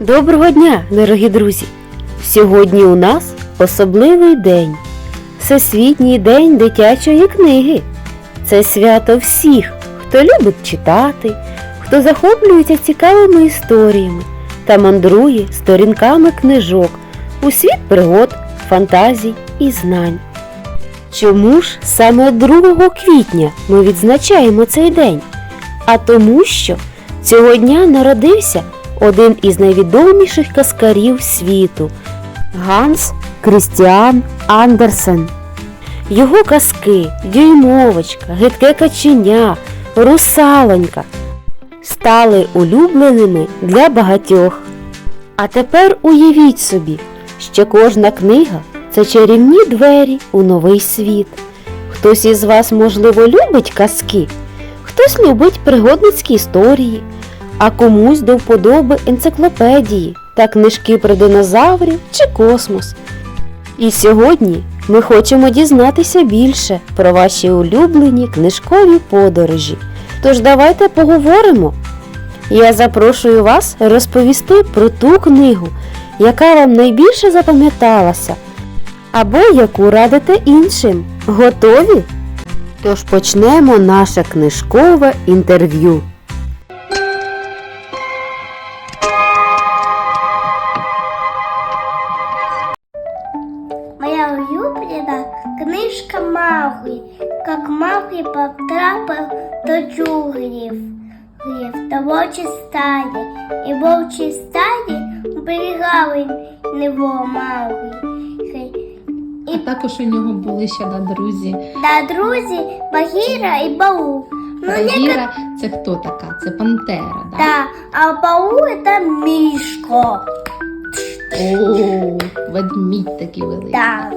Доброго дня, дорогі друзі! Сьогодні у нас особливий день Всесвітній день дитячої книги. Це свято всіх, хто любить читати, хто захоплюється цікавими історіями та мандрує сторінками книжок у світ пригод, фантазій і знань. Чому ж саме 2 квітня ми відзначаємо цей день? А тому, що цього дня народився один із найвідоміших казкарів світу Ганс Крістіан Андерсен. Його казки Дюймовочка, Гидке каченя, Русалонька стали улюбленими для багатьох. А тепер уявіть собі, що кожна книга це чарівні двері у новий світ. Хтось із вас, можливо, любить казки, хтось любить пригодницькі історії, а комусь до вподоби енциклопедії та книжки про динозаврів чи космос. І сьогодні ми хочемо дізнатися більше про ваші улюблені книжкові подорожі. Тож давайте поговоримо. Я запрошую вас розповісти про ту книгу, яка вам найбільше запам'яталася, або яку радите іншим. Готові? Тож почнемо наше книжкове інтерв'ю. Мауглі потрапив до джунглів та вовчі стаді, і вовчі стаді оберігали него. А І також у нього були ще да, друзі. да, друзі Багіра і Бау. Ну, Багіра це хто така? Це пантера, да? да, а Бау це Мішко. О, ведмідь такий великий. Так.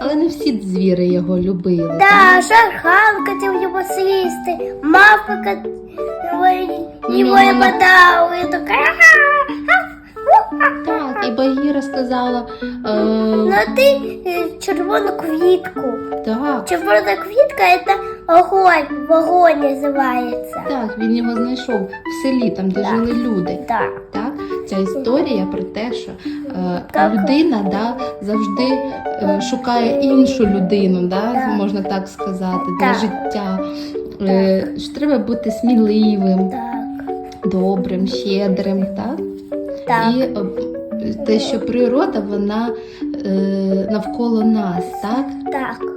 Але не всі звіри його любили. Да, шархан хотів його з'їсти, мавка його, Ну, ну, ну. і така. Так, і Багіра сказала, Ну е, а ти е, червону квітку. так, Червона квітка це огонь, вогонь називається. так, він його знайшов в селі, там, де Так. жили люди. Так. Так? Ця історія про те, що е, Так. людина да, завжди е, шукає іншу людину, да, Так. можна так сказати, для Так. життя. Е, що треба бути сміливим, Так. добрим, щедрим. Так? Так. І е, те, що природа, вона е, навколо нас, так? Так.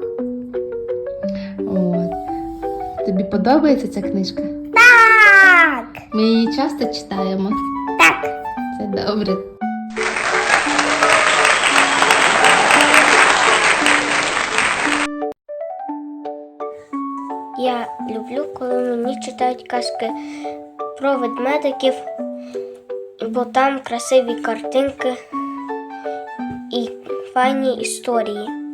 Тобі подобається ця книжка? Так. Ми її часто читаємо. Так. Це добре. Я люблю, коли мені читають казки про ведмедиків, бо там красиві картинки і файні історії.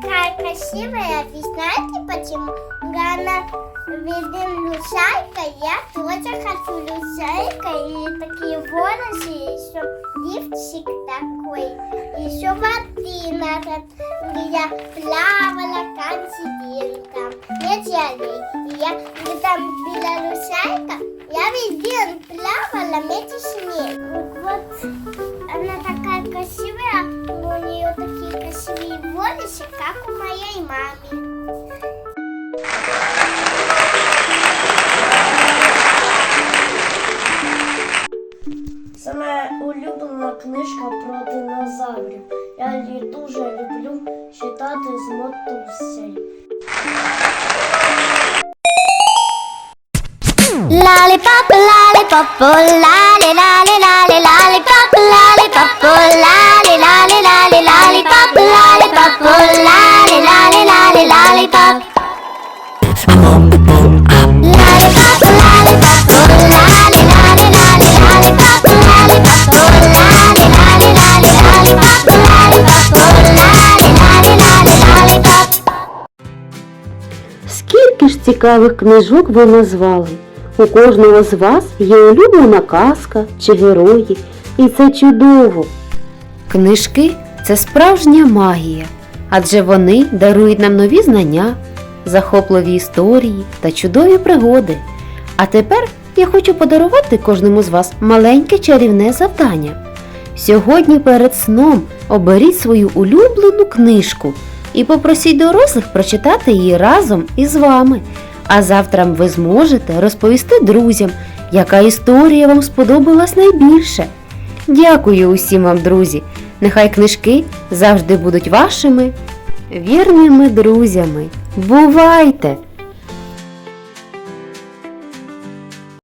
Такая красивая, вы знаете почему? Она видим лусайка, я тоже хочу лусайка, и такие волосы, еще лифчик такой, еще воды надо. Я плавала там, метелей. И я, там была лусайка, я весь день плавала, вместе с ней. Це моя улюблена книжка про динозаврів. Я її дуже люблю читати з мотусею. Lollipop, lollipop, oh, Скільки ж цікавих книжок ви назвали? У кожного з вас є улюблена казка чи герої, і це чудово. Книжки це справжня магія, адже вони дарують нам нові знання, захопливі історії та чудові пригоди. А тепер я хочу подарувати кожному з вас маленьке чарівне завдання. Сьогодні перед сном оберіть свою улюблену книжку і попросіть дорослих прочитати її разом із вами. А завтра ви зможете розповісти друзям, яка історія вам сподобалась найбільше. Дякую усім вам, друзі! Нехай книжки завжди будуть вашими вірними друзями. Бувайте!